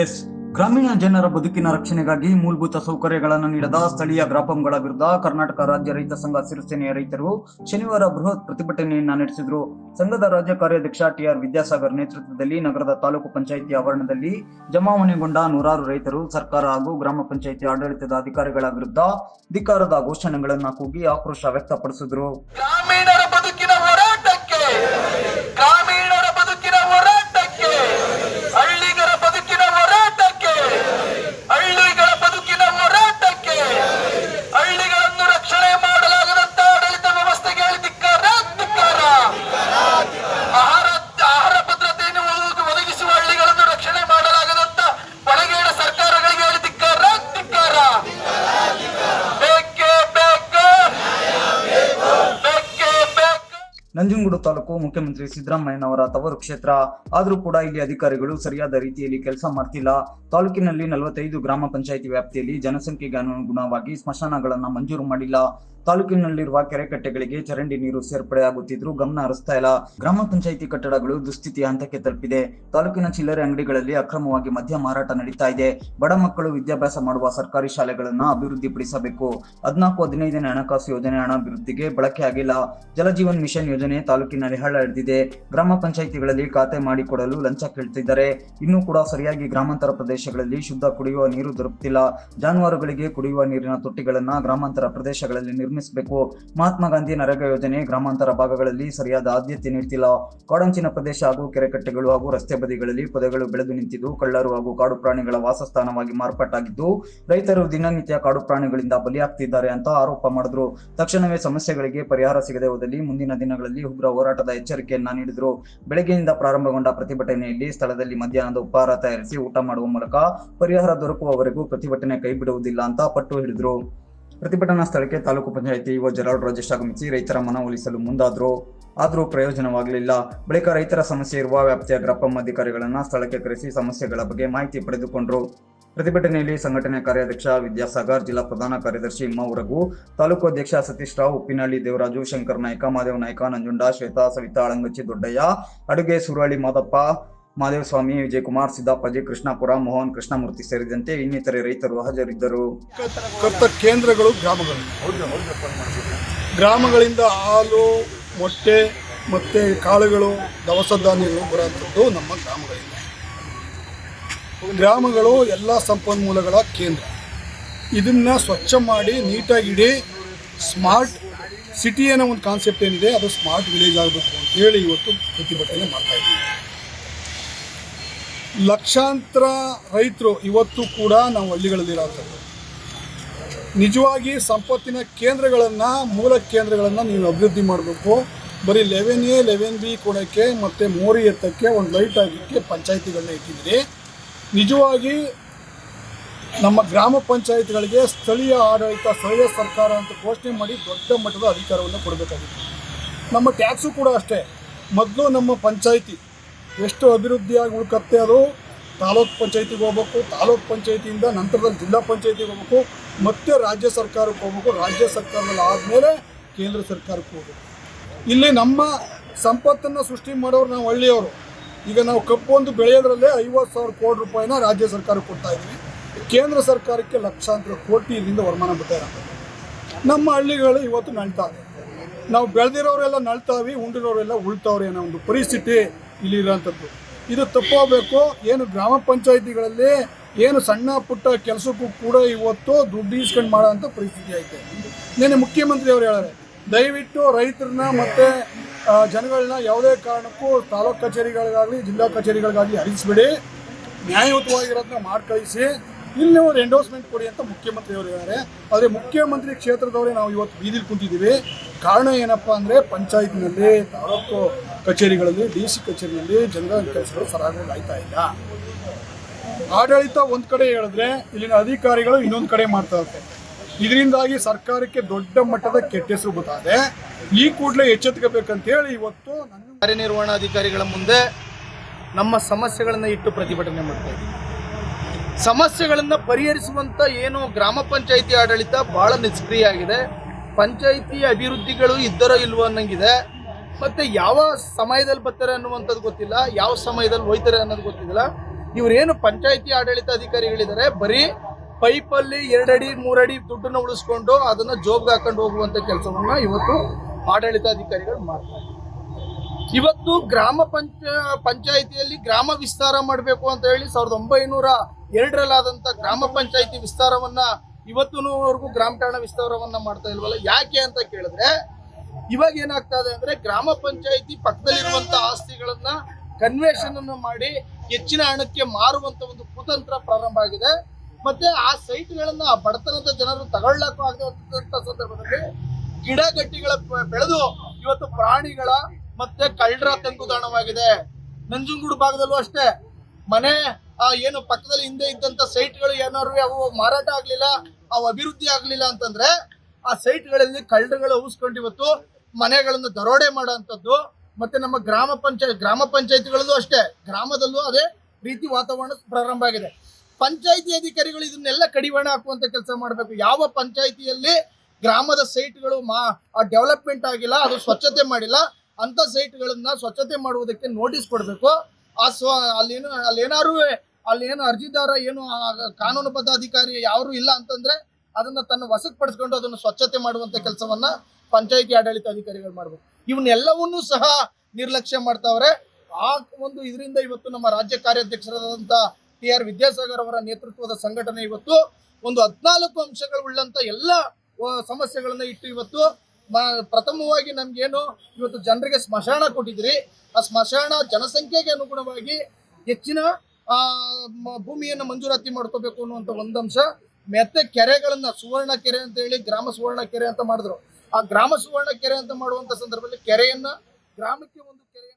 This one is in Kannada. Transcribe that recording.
ಎಸ್. ಗ್ರಾಮೀಣ ಜನರ ಬದುಕಿನ ರಕ್ಷಣೆಗಾಗಿ ಮೂಲಭೂತ ಸೌಕರ್ಯಗಳನ್ನು ನೀಡದ ಸ್ಥಳೀಯ ಗ್ರಾಪಂಗಳ ವಿರುದ್ಧ ಕರ್ನಾಟಕ ರಾಜ್ಯ ರೈತ ಸಂಘ ಸಿರಿಸೇನೆಯ ರೈತರು ಶನಿವಾರ ಬೃಹತ್ ಪ್ರತಿಭಟನೆಯನ್ನ ನಡೆಸಿದರು. ಸಂಘದ ರಾಜ್ಯ ಕಾರ್ಯಾಧ್ಯಕ್ಷ ಟಿಆರ್ ವಿದ್ಯಾಸಾಗರ್ ನೇತೃತ್ವದಲ್ಲಿ ನಗರದ ತಾಲೂಕು ಪಂಚಾಯಿತಿ ಆವರಣದಲ್ಲಿ ಜಮಾವಣೆಗೊಂಡ ನೂರಾರು ರೈತರು ಸರ್ಕಾರ ಹಾಗೂ ಗ್ರಾಮ ಪಂಚಾಯಿತಿ ಆಡಳಿತದ ಅಧಿಕಾರಿಗಳ ವಿರುದ್ಧ ಧಿಕಾರದ ಘೋಷಣೆಗಳನ್ನು ಕೂಗಿ ಆಕ್ರೋಶ ವ್ಯಕ್ತಪಡಿಸಿದರು. ತಾಲೂಕು ಮುಖ್ಯಮಂತ್ರಿ ಸಿದ್ದರಾಮಯ್ಯನವರ ತವರು ಕ್ಷೇತ್ರ. ಆದರೂ ಕೂಡ ಇಲ್ಲಿ ಅಧಿಕಾರಿಗಳು ಸರಿಯಾದ ರೀತಿಯಲ್ಲಿ ಕೆಲಸ ಮಾಡ್ತಿಲ್ಲ. ತಾಲೂಕಿನಲ್ಲಿ ನಲವತ್ತೈದು ಗ್ರಾಮ ಪಂಚಾಯಿತಿ ವ್ಯಾಪ್ತಿಯಲ್ಲಿ ಜನಸಂಖ್ಯೆಗೆ ಅನುಗುಣವಾಗಿ ಸ್ಮಶಾನಗಳನ್ನು ಮಂಜೂರು ಮಾಡಿಲ್ಲ. ತಾಲೂಕಿನಲ್ಲಿರುವ ಕೆರೆಕಟ್ಟೆಗಳಿಗೆ ಚರಂಡಿ ನೀರು ಸೇರ್ಪಡೆಯಾಗುತ್ತಿದ್ರು ಗಮನ ಹರಿಸ್ತಾ ಇಲ್ಲ. ಗ್ರಾಮ ಪಂಚಾಯಿತಿ ಕಟ್ಟಡಗಳು ದುಸ್ಥಿತಿಯ ಹಂತಕ್ಕೆ ತಲುಪಿದೆ. ತಾಲೂಕಿನ ಚಿಲ್ಲರೆ ಅಂಗಡಿಗಳಲ್ಲಿ ಅಕ್ರಮವಾಗಿ ಮದ್ಯ ಮಾರಾಟ ನಡೀತಾ ಇದೆ. ಬಡ ಮಕ್ಕಳು ವಿದ್ಯಾಭ್ಯಾಸ ಮಾಡುವ ಸರ್ಕಾರಿ ಶಾಲೆಗಳನ್ನು ಅಭಿವೃದ್ಧಿಪಡಿಸಬೇಕು ಹದಿನಾಲ್ಕು ಹದಿನೈದನೇ ಹಣಕಾಸು ಯೋಜನೆ ಹಣ ಅಭಿವೃದ್ಧಿಗೆ ಬಳಕೆ ಆಗಿಲ್ಲ ಜಲಜೀವನ್ ಮಿಷನ್ ಯೋಜನೆ ತಾಲೂಕಿನಲ್ಲಿ ಹಿಡಿದಿದೆ ಗ್ರಾಮ ಪಂಚಾಯಿತಿಗಳಲ್ಲಿ ಖಾತೆ ಮಾಡಿಕೊಡಲು ಲಂಚ ಕೇಳ್ತಿದ್ದಾರೆ. ಇನ್ನೂ ಕೂಡ ಸರಿಯಾಗಿ ಗ್ರಾಮಾಂತರ ಪ್ರದೇಶಗಳಲ್ಲಿ ಶುದ್ಧ ಕುಡಿಯುವ ನೀರು ದೊರಕುತ್ತಿಲ್ಲ. ಜಾನುವಾರುಗಳಿಗೆ ಕುಡಿಯುವ ನೀರಿನ ತೊಟ್ಟಿಗಳನ್ನ ಗ್ರಾಮಾಂತರ ಪ್ರದೇಶಗಳಲ್ಲಿ ನಿರ್ಮಿಸಬೇಕು. ಮಹಾತ್ಮ ಗಾಂಧಿ ನರೇಗಾ ಯೋಜನೆ ಗ್ರಾಮಾಂತರ ಭಾಗಗಳಲ್ಲಿ ಸರಿಯಾದ ಆದ್ಯತೆ ನೀಡ್ತಿಲ್ಲ. ಕಾಡಂಚಿನ ಪ್ರದೇಶ ಹಾಗೂ ಕೆರೆಕಟ್ಟೆಗಳು ಹಾಗೂ ರಸ್ತೆ ಬದಿಗಳಲ್ಲಿ ಪೊದೆಗಳು ಬೆಳೆದು ನಿಂತಿದ್ದು, ಕಳ್ಳರು ಹಾಗೂ ಕಾಡು ಪ್ರಾಣಿಗಳ ವಾಸಸ್ಥಾನವಾಗಿ ಮಾರ್ಪಾಟಾಗಿದ್ದು, ರೈತರು ದಿನನಿತ್ಯ ಕಾಡು ಪ್ರಾಣಿಗಳಿಂದ ಬಲಿಯಾಗ್ತಿದ್ದಾರೆ ಅಂತ ಆರೋಪ ಮಾಡಿದ್ರು. ತಕ್ಷಣವೇ ಸಮಸ್ಯೆಗಳಿಗೆ ಪರಿಹಾರ ಸಿಗದೆ ಹೋದಲ್ಲಿ ಮುಂದಿನ ದಿನಗಳಲ್ಲಿ ಉಗ್ರ ಹೋರಾಟದ ಎಚ್ಚರಿಕೆಯನ್ನ ನೀಡಿದ್ರು. ಬೆಳಗ್ಗೆಯಿಂದ ಪ್ರಾರಂಭಗೊಂಡ ಪ್ರತಿಭಟನೆಯಲ್ಲಿ ಸ್ಥಳದಲ್ಲಿ ಮಧ್ಯಾಹ್ನದ ಉಪಹಾರ ತಯಾರಿಸಿ ಊಟ ಮಾಡುವ ಮೂಲಕ ಪರಿಹಾರ ದೊರಕುವವರೆಗೂ ಪ್ರತಿಭಟನೆ ಕೈಬಿಡುವುದಿಲ್ಲ ಅಂತ ಪಟ್ಟು ಹಿಡಿದ್ರು. ಪ್ರತಿಭಟನಾ ಸ್ಥಳಕ್ಕೆ ತಾಲೂಕು ಪಂಚಾಯಿತಿ ಇವ ಜರಾಡ್ ರಾಜೇಶ್ ಆಗಮಿಸಿ ರೈತರ ಮನವೊಲಿಸಲು ಮುಂದಾದ್ರು. ಆದರೂ ಪ್ರಯೋಜನವಾಗಲಿಲ್ಲ. ಬಳಿಕ ರೈತರ ಸಮಸ್ಯೆ ಇರುವ ವ್ಯಾಪ್ತಿಯ ಗ್ರಾಪಂ ಅಧಿಕಾರಿಗಳನ್ನ ಸ್ಥಳಕ್ಕೆ ಕರೆಸಿ ಸಮಸ್ಯೆಗಳ ಬಗ್ಗೆ ಮಾಹಿತಿ ಪಡೆದುಕೊಂಡ್ರು. ಪ್ರತಿಭಟನೆಯಲ್ಲಿ ಸಂಘಟನೆ ಕಾರ್ಯಾಧ್ಯಕ್ಷ ವಿದ್ಯಾಸಾಗರ್, ಜಿಲ್ಲಾ ಪ್ರಧಾನ ಕಾರ್ಯದರ್ಶಿ ಇಮ್ಮವರಗು ತಾಲೂಕು ಅಧ್ಯಕ್ಷ ಸತೀಶ್ ರಾವ್, ಉಪ್ಪಿನಹಳ್ಳಿ ದೇವರಾಜು, ಶಂಕರ್ ನಾಯ್ಕ, ಮಾದೇವ್ ನಾಯ್ಕ, ನಂಜುಂಡ, ಶ್ವೇತಾ, ಸವಿತಾ, ಅಳಂಗಚ್ಚಿ ದೊಡ್ಡಯ್ಯ, ಅಡುಗೆ ಸುರಳಿ ಮಾದಪ್ಪ ಮಾದೇವಸ್ವಾಮಿ ವಿಜಯಕುಮಾರ್ ಸಿದ್ದಾಪಾಜಿ ಕೃಷ್ಣಾಪುರ, ಮೋಹನ್ ಕೃಷ್ಣಮೂರ್ತಿ ಸೇರಿದಂತೆ ಇನ್ನಿತರೆ ರೈತರು ಹಾಜರಿದ್ದರು. ಕೇಂದ್ರಗಳು ಗ್ರಾಮಗಳು. ಗ್ರಾಮಗಳಿಂದ ಹಾಲು, ಮೊಟ್ಟೆ ಮತ್ತೆ ಕಾಳುಗಳು ದವಸ ಧಾನ್ಯಗಳು ಬರುವಂಥದ್ದು ನಮ್ಮ ಗ್ರಾಮಗಳಿಂದ. ಗ್ರಾಮಗಳು ಎಲ್ಲ ಸಂಪನ್ಮೂಲಗಳ ಕೇಂದ್ರ. ಇದನ್ನು ಸ್ವಚ್ಛ ಮಾಡಿ ನೀಟಾಗಿಡಿ, ಸ್ಮಾರ್ಟ್ ಸಿಟಿ ಅನ್ನೋ ಒಂದು ಕಾನ್ಸೆಪ್ಟ್ ಏನಿದೆ, ಅದು ಸ್ಮಾರ್ಟ್ ವಿಲೇಜ್ ಆಗಬೇಕು ಅಂತೇಳಿ ಇವತ್ತು ಪ್ರತಿಭಟನೆ ಮಾಡ್ತಾ ಇದ್ದೀವಿ. ಲಕ್ಷಾಂತರ ರೈತರು ಇವತ್ತು ಕೂಡ ನಾವು ಹಳ್ಳಿಗಳಲ್ಲಿರೋಂಥದ್ದು ನಿಜವಾಗಿ ಸಂಪತ್ತಿನ ಕೇಂದ್ರಗಳನ್ನು, ಮೂಲ ಕೇಂದ್ರಗಳನ್ನು ನೀವು ಅಭಿವೃದ್ಧಿ ಮಾಡಬೇಕು. ಬರೀ ಲೆವೆನ್ ಎ, ಲೆವೆನ್ ಬಿ ಕೊಡೋಕ್ಕೆ ಮತ್ತು ಮೋರಿ ಎತ್ತಕ್ಕೆ ಒಂದು ಲೈಟ್ ಆಗಿಕ್ಕೆ ಪಂಚಾಯಿತಿಗಳನ್ನ ಇಟ್ಟಿದ್ದೀರಿ. ನಿಜವಾಗಿ ನಮ್ಮ ಗ್ರಾಮ ಪಂಚಾಯತ್ಗಳಿಗೆ ಸ್ಥಳೀಯ ಆಡಳಿತ, ಸ್ಥಳೀಯ ಸರ್ಕಾರ ಅಂತ ಘೋಷಣೆ ಮಾಡಿ ದೊಡ್ಡ ಮಟ್ಟದ ಅಧಿಕಾರವನ್ನು ಕೊಡಬೇಕಾಗಿತ್ತು. ನಮ್ಮ ಟ್ಯಾಕ್ಸು ಕೂಡ ಅಷ್ಟೇ. ಮೊದಲು ನಮ್ಮ ಪಂಚಾಯಿತಿ ಎಷ್ಟು ಅಭಿವೃದ್ಧಿಯಾಗಿ ಉಳ್ಕತ್ತೆ ಅದು ತಾಲೂಕ್ ಪಂಚಾಯತಿಗೆ ಹೋಗ್ಬೇಕು, ತಾಲೂಕ್ ಪಂಚಾಯತಿಯಿಂದ ನಂತರದಲ್ಲಿ ಜಿಲ್ಲಾ ಪಂಚಾಯತಿಗೆ ಹೋಗ್ಬೇಕು, ಮತ್ತೆ ರಾಜ್ಯ ಸರ್ಕಾರಕ್ಕೆ ಹೋಗ್ಬೇಕು, ರಾಜ್ಯ ಸರ್ಕಾರದಲ್ಲಿ ಆದಮೇಲೆ ಕೇಂದ್ರ ಸರ್ಕಾರಕ್ಕೆ ಹೋಗ್ಬೇಕು. ಇಲ್ಲಿ ನಮ್ಮ ಸಂಪತ್ತನ್ನು ಸೃಷ್ಟಿ ಮಾಡೋರು ನಾವು ಹಳ್ಳಿಯವರು. ಈಗ ನಾವು ಒಂದು ಬೆಳೆಯೋದ್ರಲ್ಲೇ ಐವತ್ತು ಸಾವಿರ ಕೋಟಿ ರೂಪಾಯಿನ ರಾಜ್ಯ ಸರ್ಕಾರ ಕೊಡ್ತಾ ಇದ್ದೀವಿ. ಕೇಂದ್ರ ಸರ್ಕಾರಕ್ಕೆ ಲಕ್ಷಾಂತರ ಕೋಟಿ ಇದರಿಂದ ವರಮಾನ ಬರ್ತಾ ಇರುತ್ತೆ. ನಮ್ಮ ಹಳ್ಳಿಗಳು ಇವತ್ತು ನಳ್ತಾವೆ ನಾವು ಬೆಳೆದಿರೋರೆಲ್ಲ ನಳ್ತಾವಿ ಉಂಡಿರೋರೆಲ್ಲ ಉಳ್ತಾವ್ರೆ ಅನ್ನೋ ಒಂದು ಪರಿಸ್ಥಿತಿ ಇಲ್ಲಿ ಇರೋಂಥದ್ದು ಇದು ತಪ್ಪೋಗ್ಬೇಕು ಏನು ಗ್ರಾಮ ಪಂಚಾಯಿತಿಗಳಲ್ಲಿ ಏನು ಸಣ್ಣ ಪುಟ್ಟ ಕೆಲಸಕ್ಕೂ ಕೂಡ ಇವತ್ತು ದುಡ್ಡು ಇಸ್ಕೊಂಡು ಮಾಡೋ ಅಂಥ ಪರಿಸ್ಥಿತಿ ಐತೆ. ನಿನ್ನೆ ಮುಖ್ಯಮಂತ್ರಿ ಅವರು ಹೇಳ್ಯಾರೆ ದಯವಿಟ್ಟು ರೈತರನ್ನ ಮತ್ತು ಜನಗಳನ್ನ ಯಾವುದೇ ಕಾರಣಕ್ಕೂ ತಾಲೂಕು ಕಚೇರಿಗಳಿಗಾಗಲಿ, ಜಿಲ್ಲಾ ಕಚೇರಿಗಳಿಗಾಗಲಿ ಹರಿಸಿಬಿಡಿ ನ್ಯಾಯಯುತವಾಗಿರೋದನ್ನ ಮಾಡಿ ಕಳಿಸಿ ಇಲ್ಲಿ ಒಂದು ಎಂಡೋಸ್ಮೆಂಟ್ ಕೊಡಿ ಅಂತ ಮುಖ್ಯಮಂತ್ರಿಯವರು ಇದ್ದಾರೆ. ಆದರೆ ಮುಖ್ಯಮಂತ್ರಿ ಕ್ಷೇತ್ರದವರೇ ನಾವು ಇವತ್ತು ಬೀದಿಲಿ ಕುಂತಿದ್ದೀವಿ. ಕಾರಣ ಏನಪ್ಪ ಅಂದರೆ ಪಂಚಾಯತ್ನಲ್ಲಿ, ತಾಲೂಕು ಕಚೇರಿಗಳಲ್ಲಿ, ಡಿ ಸಿ ಕಚೇರಿಯಲ್ಲಿ ಜನರ ಕೆಲಸಗಳು ಸರಾಗವಾಗಿ ಆಯ್ತಾ ಇಲ್ಲ. ಆಡಳಿತ ಒಂದು ಕಡೆ ಹೇಳಿದ್ರೆ ಇಲ್ಲಿನ ಅಧಿಕಾರಿಗಳು ಇನ್ನೊಂದು ಕಡೆ ಮಾಡ್ತಾ ಇರ್ತಾರೆ. ಇದರಿಂದಾಗಿ ಸರ್ಕಾರಕ್ಕೆ ದೊಡ್ಡ ಮಟ್ಟದ ಕೆಟ್ಟ ಹೆಸರು ಗೊತ್ತಾದೆ. ಈ ಕೂಡಲೇ ಎಚ್ಚೆತ್ಕೋಬೇಕಂತ ಹೇಳಿ ಇವತ್ತು ನನ್ನ ಕಾರ್ಯನಿರ್ವಹಣಾಧಿಕಾರಿಗಳ ಮುಂದೆ ನಮ್ಮ ಸಮಸ್ಯೆಗಳನ್ನು ಇಟ್ಟು ಪ್ರತಿಭಟನೆ ಮಾಡ್ತಾ ಸಮಸ್ಯೆಗಳನ್ನು ಪರಿಹರಿಸುವಂತ ಏನು ಗ್ರಾಮ ಪಂಚಾಯಿತಿ ಆಡಳಿತ ಬಹಳ ನಿಷ್ಕ್ರಿಯ ಆಗಿದೆ. ಪಂಚಾಯಿತಿ ಅಭಿವೃದ್ಧಿಗಳು ಇದ್ದರೋ ಇಲ್ವೋ ಅನ್ನಂಗಿದೆ. ಮತ್ತೆ ಯಾವ ಸಮಯದಲ್ಲಿ ಬರ್ತಾರೆ ಅನ್ನುವಂಥದ್ದು ಗೊತ್ತಿಲ್ಲ. ಯಾವ ಸಮಯದಲ್ಲಿ ಹೋಯ್ತಾರೆ ಅನ್ನೋದು ಗೊತ್ತಿಲ್ಲ. ಇವರೇನು ಪಂಚಾಯಿತಿ ಆಡಳಿತ ಅಧಿಕಾರಿಗಳಿದ್ದಾರೆ ಬರೀ ಪೈಪಲ್ಲಿ ಎರಡಡಿ, ಮೂರಡಿ ದುಡ್ಡನ್ನು ಉಳಿಸ್ಕೊಂಡು ಅದನ್ನ ಜೋಬ್ಗೆ ಹಾಕೊಂಡು ಹೋಗುವಂತ ಕೆಲಸವನ್ನ ಇವತ್ತು ಆಡಳಿತಾಧಿಕಾರಿಗಳು ಮಾಡ್ತಾರೆ ಇವತ್ತು ಗ್ರಾಮ ಪಂಚ, ಪಂಚಾಯಿತಿಯಲ್ಲಿ ಗ್ರಾಮ ವಿಸ್ತಾರ ಮಾಡಬೇಕು ಅಂತ ಹೇಳಿ ಸಾವಿರದ ಒಂಬೈನೂರ ಎರಡರಲ್ಲಾದಂಥ ಗ್ರಾಮ ಪಂಚಾಯಿತಿ ವಿಸ್ತಾರವನ್ನ ಇವತ್ತಿನವರೆಗೂ ಗ್ರಾಮ ಠಾಣ ವಿಸ್ತಾರವನ್ನ ಮಾಡ್ತಾ ಇಲ್ವಲ್ಲ? ಯಾಕೆ ಅಂತ ಕೇಳಿದ್ರೆ, ಇವಾಗ ಏನಾಗ್ತಾ ಇದೆ ಅಂದ್ರೆ ಗ್ರಾಮ ಪಂಚಾಯಿತಿ ಪಕ್ಕದಲ್ಲಿರುವಂತ ಆಸ್ತಿಗಳನ್ನ ಕನ್ವೇಷನ್ ಅನ್ನು ಮಾಡಿ ಹೆಚ್ಚಿನ ಹಣಕ್ಕೆ ಮಾರುವಂತ ಒಂದು ಕುತಂತ್ರ ಪ್ರಾರಂಭ ಆಗಿದೆ. ಮತ್ತೆ ಆ ಸೈಟ್ಗಳನ್ನ ಗಳನ್ನ ಬಡತನದ ಜನರು ತಗೊಳ್ಳಕ್ಕೂ ಆಗದಂತ ಸಂದರ್ಭದಲ್ಲಿ ಗಿಡಗಟ್ಟಿಗಳ ಬೆಳೆದು ಇವತ್ತು ಪ್ರಾಣಿಗಳ ಮತ್ತೆ ಕಳ್ಳರ ತಂಗುದಾಣವಾಗಿದೆ ನಂಜುಂಗೂಡು ಭಾಗದಲ್ಲೂ ಅಷ್ಟೇ. ಮನೆ, ಆ, ಏನು ಪಕ್ಕದಲ್ಲಿ ಹಿಂದೆ ಇದ್ದಂತ ಸೈಟ್ಗಳು ಏನಾದ್ರು ಅವು ಮಾರಾಟ ಆಗ್ಲಿಲ್ಲ, ಅವು ಅಭಿವೃದ್ಧಿ ಆಗ್ಲಿಲ್ಲ ಅಂತಂದ್ರೆ ಆ ಸೈಟ್ಗಳಲ್ಲಿ ಕಳ್ಳರುಗಳು ಊಸ್ಕೊಂಡು ಇವತ್ತು ಮನೆಗಳನ್ನು ದರೋಡೆ ಮಾಡೋಂಥದ್ದು ಮತ್ತೆ ನಮ್ಮ ಗ್ರಾಮ ಪಂಚಾಯತ್, ಗ್ರಾಮ ಪಂಚಾಯತಿಗಳಲ್ಲೂ ಅಷ್ಟೇ. ಗ್ರಾಮದಲ್ಲೂ ಅದೇ ರೀತಿ ವಾತಾವರಣ ಪ್ರಾರಂಭ ಆಗಿದೆ. ಪಂಚಾಯತಿ ಅಧಿಕಾರಿಗಳು ಇದನ್ನೆಲ್ಲ ಕಡಿವಾಣ ಹಾಕುವಂತ ಕೆಲಸ ಮಾಡಬೇಕು. ಯಾವ ಪಂಚಾಯತಿಯಲ್ಲಿ ಗ್ರಾಮದ ಸೈಟ್ಗಳು ಮಾ ಡೆವಲಪ್ಮೆಂಟ್ ಆಗಿಲ್ಲ, ಅದು ಸ್ವಚ್ಛತೆ ಮಾಡಿಲ್ಲ ಅಂತ ಸೈಟ್ಗಳನ್ನ ಸ್ವಚ್ಛತೆ ಮಾಡುವುದಕ್ಕೆ ನೋಟಿಸ್ ಕೊಡಬೇಕು. ಆ ಸ್ವ, ಅಲ್ಲೇನು, ಅಲ್ಲೇನಾರು, ಅಲ್ಲೇನು ಅರ್ಜಿದಾರ ಏನು ಕಾನೂನು ಕಾನೂನುಬದ್ಧ ಅಧಿಕಾರಿ ಯಾರು ಇಲ್ಲ ಅಂತಂದ್ರೆ ಅದನ್ನ ತನ್ನ ವಶಕ್ಕೆ ಪಡಿಸ್ಕೊಂಡು ಅದನ್ನು ಸ್ವಚ್ಛತೆ ಮಾಡುವಂತ ಕೆಲಸವನ್ನ ಪಂಚಾಯಿತಿ ಆಡಳಿತ ಅಧಿಕಾರಿಗಳು ಮಾಡಬೇಕು. ಇವನ್ನೆಲ್ಲವನ್ನೂ ಸಹ ನಿರ್ಲಕ್ಷ್ಯ ಮಾಡ್ತಾವ್ರೆ. ಆ ಒಂದು ಇದರಿಂದ ಇವತ್ತು ನಮ್ಮ ರಾಜ್ಯ ಕಾರ್ಯಾಧ್ಯಕ್ಷರಾದಂತ ಟಿ ಆರ್ ವಿದ್ಯಾಸಾಗರ್ ಅವರ ನೇತೃತ್ವದ ಸಂಘಟನೆ ಇವತ್ತು ಒಂದು ಹದಿನಾಲ್ಕು ಅಂಶಗಳು ಉಳ್ಳಂತ ಎಲ್ಲ ಸಮಸ್ಯೆಗಳನ್ನ ಇಟ್ಟು ಇವತ್ತು ಪ್ರಥಮವಾಗಿ ನಮ್ಗೇನು ಇವತ್ತು ಜನರಿಗೆ ಸ್ಮಶಾನ ಕೊಟ್ಟಿದ್ರಿ. ಆ ಸ್ಮಶಾನ ಜನಸಂಖ್ಯೆಗೆ ಅನುಗುಣವಾಗಿ ಹೆಚ್ಚಿನ ಭೂಮಿಯನ್ನು ಮಂಜೂರಾತಿ ಮಾಡ್ಕೋಬೇಕು ಅನ್ನುವಂಥ ಒಂದು ಅಂಶ. ಮತ್ತೆ ಕೆರೆಗಳನ್ನ, ಸುವರ್ಣ ಕೆರೆ ಅಂತ ಹೇಳಿ ಗ್ರಾಮ ಸುವರ್ಣ ಕೆರೆ ಅಂತ ಮಾಡಿದ್ರು. ಆ ಗ್ರಾಮ ಸುವರ್ಣ ಕೆರೆ ಅಂತ ಮಾಡುವಂತ ಸಂದರ್ಭದಲ್ಲಿ ಕೆರೆಯನ್ನ ಗ್ರಾಮಕ್ಕೆ ಒಂದು ಕೆರೆ